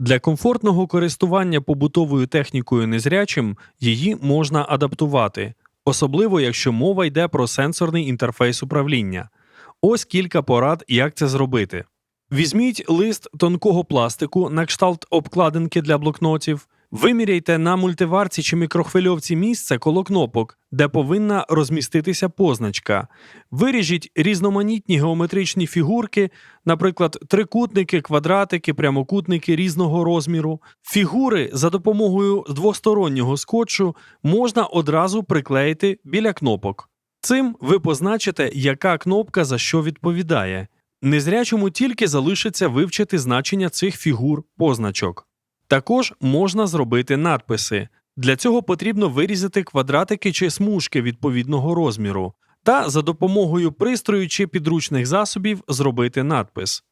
Для комфортного користування побутовою технікою незрячим її можна адаптувати, особливо якщо мова йде про сенсорний інтерфейс управління. Ось кілька порад, як це зробити. Візьміть лист тонкого пластику на кшталт обкладинки для блокнотів. Виміряйте на мультиварці чи мікрохвильовці місце коло кнопок, де повинна розміститися позначка. Виріжіть різноманітні геометричні фігурки, наприклад, трикутники, квадратики, прямокутники різного розміру. Фігури за допомогою двостороннього скотчу можна одразу приклеїти біля кнопок. Цим ви позначите, яка кнопка за що відповідає. Незрячому тільки залишиться вивчити значення цих фігур позначок. Також можна зробити надписи. Для цього потрібно вирізати квадратики чи смужки відповідного розміру та за допомогою пристрою чи підручних засобів зробити надпис.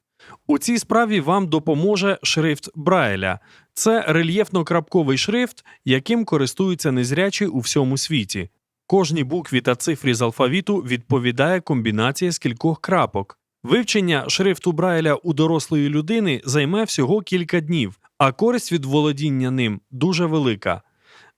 У цій справі вам допоможе шрифт Брайля. Це рельєфно-крапковий шрифт, яким користуються незрячі у всьому світі. Кожній букві та цифрі з алфавіту відповідає комбінація з кількох крапок. Вивчення шрифту Брайля у дорослої людини займе всього кілька днів, а користь від володіння ним дуже велика.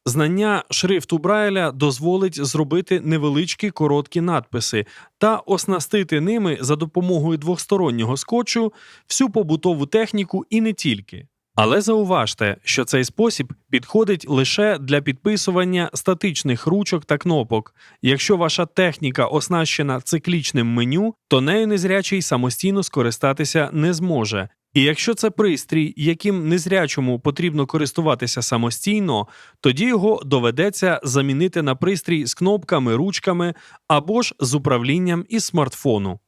Знання шрифту Брайля дозволить зробити невеличкі короткі надписи та оснастити ними за допомогою двостороннього скотчу всю побутову техніку і не тільки. Але зауважте, що цей спосіб підходить лише для підписування статичних ручок та кнопок. Якщо ваша техніка оснащена циклічним меню, то нею незрячий самостійно скористатися не зможе. І якщо це пристрій, яким незрячому потрібно користуватися самостійно, тоді його доведеться замінити на пристрій з кнопками, ручками або ж з управлінням із смартфону.